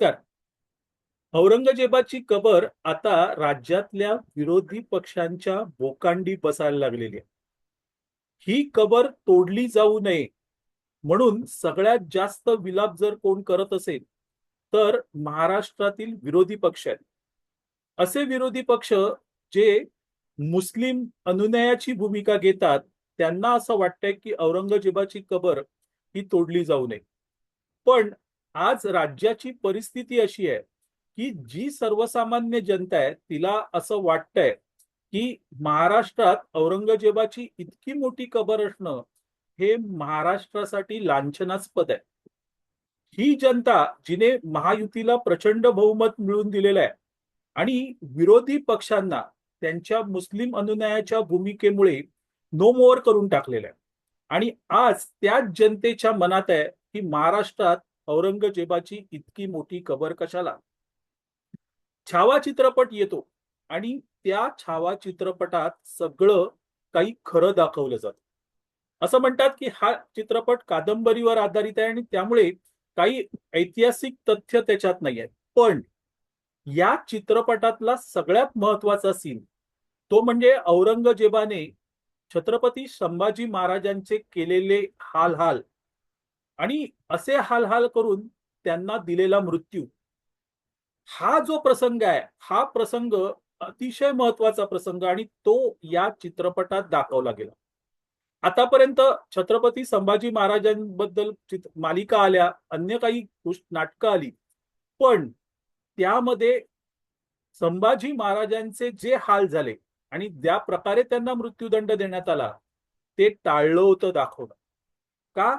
नमस्कार. औरंगजेबाची कबर आता राज्यातल्या विरोधी पक्षांच्या बोकांडी बसायला लागलेली आहे. ही कबर तोडली जाऊ नये म्हणून सगळ्यात जास्त विलाप जर कोण करत असेल तर महाराष्ट्रातील विरोधी पक्ष आहेत. असे विरोधी पक्ष जे मुस्लिम अनुनयाची भूमिका घेतात त्यांना असं वाटतंय की औरंगजेबाची कबर ही तोडली जाऊ नये. पण आज राज्याची परिस्थिती अशी आहे की जी सर्वसामान्य जनता आहे तिला असं वाटतंय की महाराष्ट्रात औरंगजेबाची इतकी मोठी कबर असणं हे महाराष्ट्रासाठी लांछनास्पद आहे. ही जनता जिने महायुतीला प्रचंड बहुमत मिळवून दिलेलं आहे आणि विरोधी पक्षांना त्यांच्या मुस्लिम अनुनयाच्या भूमिकेमुळे नो मोअर करून टाकलेलं आहे. आणि आज त्याच जनतेच्या मनात आहे की महाराष्ट्रात औरंगजेबाची इतकी मोठी कबर कशाला? छावा चित्रपट येतो आणि त्या छावा चित्रपटात सगळं काही खरं दाखवलं जातं. असं म्हणतात की हा चित्रपट कादंबरीवर आधारित आहे आणि त्यामुळे काही ऐतिहासिक तथ्य त्याच्यात नाही आहे पण या चित्रपटातला सगळ्यात महत्त्वाचा सीन तो म्हणजे औरंगजेबाने छत्रपती संभाजी महाराजांचे केलेले हाल हाल आणि असे हाल हाल करून त्यांना दिलेला मृत्यू. हा जो प्रसंग आहे हा प्रसंग अतिशय महत्त्वाचा प्रसंग आणि तो या चित्रपटात दाखवला गेला. आतापर्यंत छत्रपती संभाजी महाराजांबद्दल मालिका आल्या अन्य काही नाटकं आली पण त्यामध्ये संभाजी महाराजांचे जे हाल झाले आणि ज्या प्रकारे त्यांना मृत्यूदंड देण्यात आला ते टाळलं होतं दाखवणं का?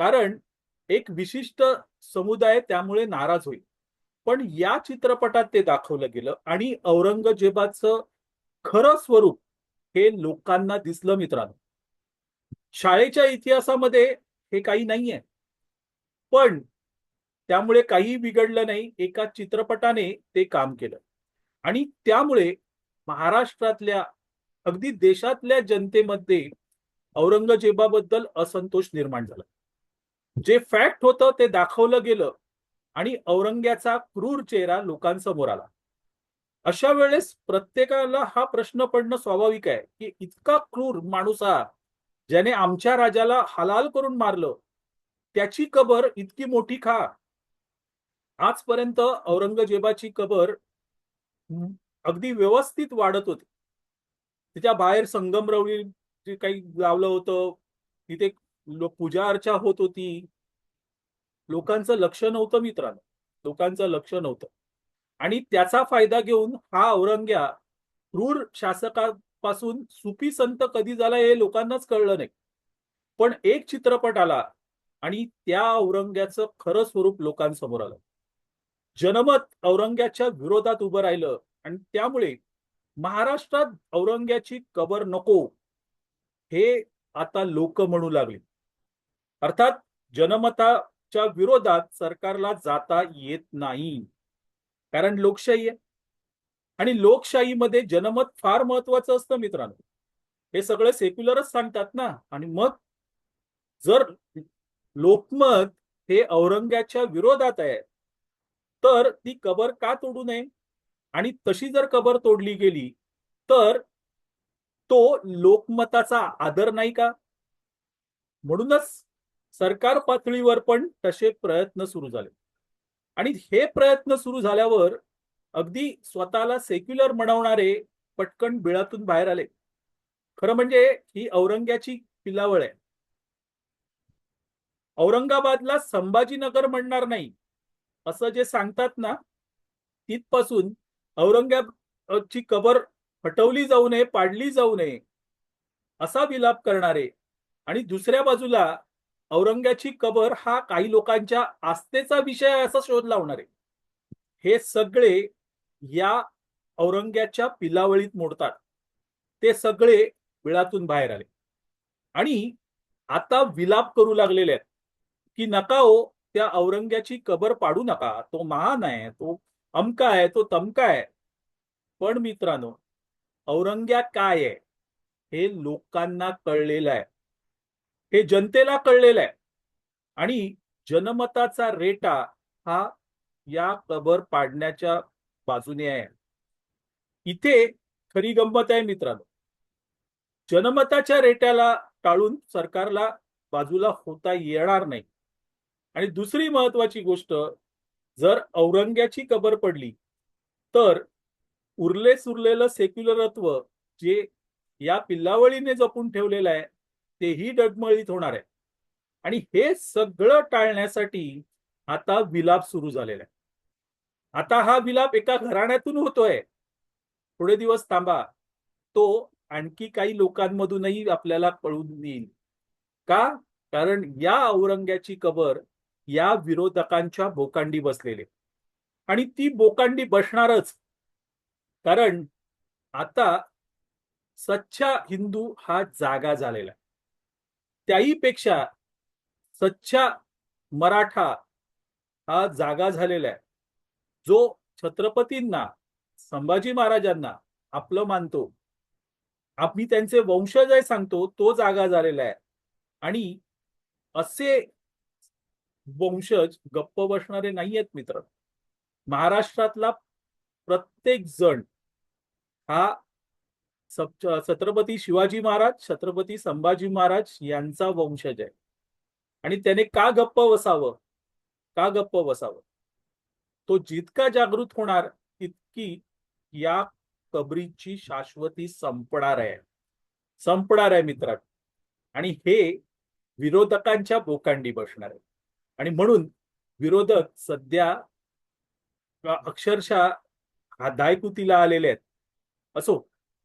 कारण एक विशिष्ट समुदाय त्यामुळे नाराज होईल. पण या चित्रपटात ते दाखवलं गेलं आणि औरंगजेबाचं खरं स्वरूप हे लोकांना दिसलं मित्रांनो. शाळेच्या इतिहासामध्ये हे काही नाहीये. पण त्यामुळे काही बिघडलं नाही एका चित्रपटाने ते काम केलं. आणि त्यामुळे महाराष्ट्रातल्या अगदी देशातल्या जनतेमध्ये औरंगजेबाबद्दल असंतोष निर्माण झाला. जे फॅक्ट होतं ते दाखवलं गेलं आणि औरंग्याचा क्रूर चेहरा लोकांसमोर आला. अशा वेळेस प्रत्येकाला हा प्रश्न पडणं स्वाभाविक आहे की इतका क्रूर माणूस हा ज्याने आमच्या राजाला हलाल करून मारलं त्याची कबर इतकी मोठी खा. आजपर्यंत औरंगजेबाची कबर अगदी व्यवस्थित वाढत होती. तिच्या बाहेर संगमरवरी जे काही लावलं होतं तिथे पूजा अर्चा होत होती. लोकांचं लक्ष नव्हतं मित्रांनो. लोकांचं लक्ष नव्हतं. आणि त्याचा फायदा घेऊन हा औरंग्या क्रूर शासकापासून सुपी संत कधी झाला हे लोकांनाच कळलं नाही. पण एक चित्रपट आला आणि त्या औरंग्याचं खरं स्वरूप लोकांसमोर आलं. जनमत औरंग्याच्या विरोधात उभं राहिलं आणि त्यामुळे महाराष्ट्रात औरंग्याची कबर नको हे आता लोक म्हणू लागले. अर्थात जनमताच्या विरोधात सरकारला जाता येत नाही. कारण लोकशाही आहे. आणि लोकशाहीमध्ये जनमत फार महत्वाचं असतं मित्रांनो. हे सगळे सेक्युलरच सांगतात ना. आणि मग जर लोकमत हे औरंग्याच्या विरोधात आहे तर ती कबर का तोडू नये? आणि तशी जर कबर तोडली गेली तर तो लोकमताचा आदर नाही का? म्हणूनच सरकार पातळीवर पण तसे प्रयत्न सुरू झाले. आणि हे प्रयत्न सुरू झाल्यावर अगदी स्वतःला सेक्युलर म्हणवणारे पटकन बिळातून बाहेर आले. खरं म्हणजे ही औरंग्याची पिलावळ आहे. औरंगाबादला संभाजीनगर म्हणणार नाही असं जे सांगतात ना तिथपासून औरंगाबादची कबर हटवली जाऊ नये पाडली जाऊ नये असा विलाप करणारे. आणि दुसऱ्या बाजूला औरंगाची कबर हा काही लोकांच्या आस्थेचा विषय असा शोध लावणारे. हे सगळे या औरंग्याच्या पिलावळीत मोडतात. ते सगळे विळातून बाहेर आले. आणि आता विलाप करू लागलेले आहेत. की नका हो त्या औरंग्याची कबर पाडू नका. तो महान आहे तो अमका आहे तो तमका आहे. पण मित्रांनो औरंग्या काय आहे हे लोकांना कळलेलं आहे. हे जनतेला कळलेलं आहे. आणि जनमताचा रेटा हा या कबर पाडण्याच्या बाजूने आहे. इथे खरी गंमत आहे मित्रांनो. जनमताच्या रेट्याला टाळून सरकारला बाजूला होता येणार नाही. आणि दुसरी महत्वाची गोष्ट जर औरंग्याची कबर पडली तर उरले सुरलेलं सेक्युलरत्व जे या पिल्लावळीने जपून ठेवलेलं आहे तेही डगमळीत होणार आहे. आणि हे सगळं टाळण्यासाठी आता विलाप सुरू झालेला आहे. आता हा विलाप एका घराण्यातून होतोय. थोडे दिवस थांबा. तो आणखी काही लोकांमधूनही आपल्याला कळून येईल. का? कारण या औरंग्याची कबर या विरोधकांच्या बोकांडी बसलेले आणि ती बोकांडी बसणारच. कारण आता सच्चा हिंदू हा जागा झालेला आहे. त्याही पेक्षा सच्चा मराठा हा जागा झालेला आहे. जो छत्रपतींना संभाजी महाराजांना आपलं मानतो. आम्ही त्यांचे वंशज आहे सांगतो तो जागा झालेला आहे. आणि असे वंशज गप्प बसणारे नाही आहेत मित्र. महाराष्ट्रातला प्रत्येक जण हा छत्रपती शिवाजी महाराज छत्रपती संभाजी महाराज यांचा वंशज आहे. आणि त्याने का गप्प बसावं? का गप्प बसावं? तो जितका जागृत होणार तितकी या कबरीची शाश्वती संपणार आहे. संपणार आहे मित्रांनो. आणि हे विरोधकांच्या बोकांडी बसणार आहे. आणि म्हणून विरोधक सध्या अक्षरशः हा दायकुतीला आलेले आहेत. असो